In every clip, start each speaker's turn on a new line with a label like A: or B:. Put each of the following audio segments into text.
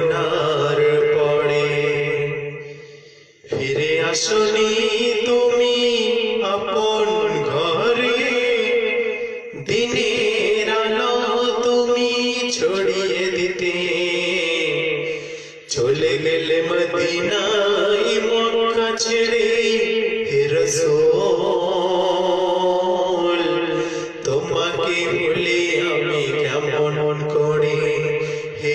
A: বেদনার পড়ে। ফিরে আসনি তুমি আপন ঘরে। দিনের আলো তুমি ছড়িয়ে দিতে। চলে গেলে মদিনায় মক্কা ছেড়ে হে রাসূল তোমাকে ভুলে আমি কেমন করে হে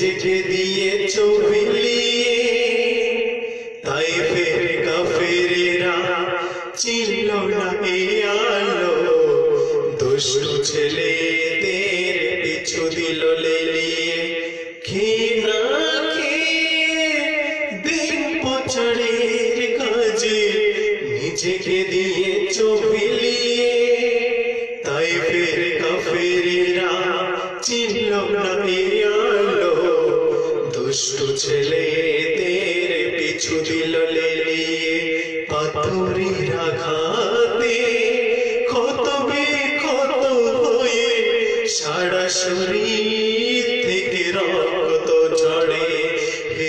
A: নিজেকে দিয়ে চবিলিয়ে তাই ফের কাফেরেরা চিনল আলো। দুষ্টু ছেলেদের দিন কাজে। নিজেকে দিয়ে চবিলিয়ে তাই ফের কাফেরেরা চিনল দুষ্টু ছেলেদের পিছু দিল লেলিয়ে। পাথরের আঘাতে ক্ষত ক্ষত হয়ে সারা শরীর থেকে রক্ত ঝরে। হে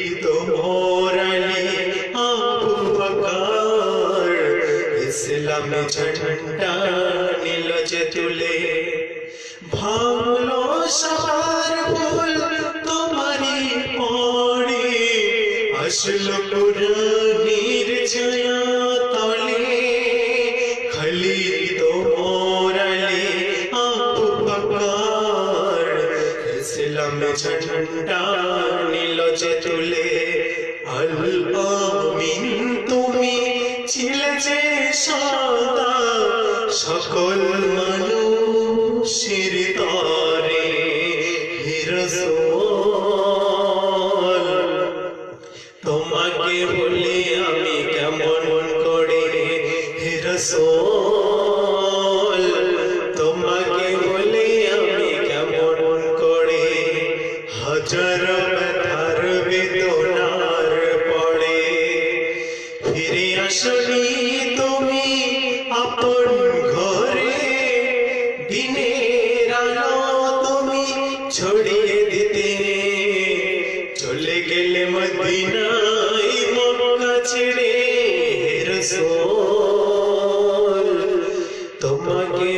A: খালি তোমরালে আবু বকর ইসলামে ঝন্ডা নীল তুলে। ভালো সবার ভুল তোমারি পড়ে আসলো ঝন্ডা নীল যে তুলে তুমি ছিলে যে সদা। সকল মানুষের তরে হে রাসূল তোমাকে বলে আমি কেমন করে হে আসনি তুমি আপন ঘরে দিনে আলো তুমি ছড়িয়ে দিতে চলে গেলে মদিনায় মক্কা ছেড়ে হে রাসূল, তোমাকে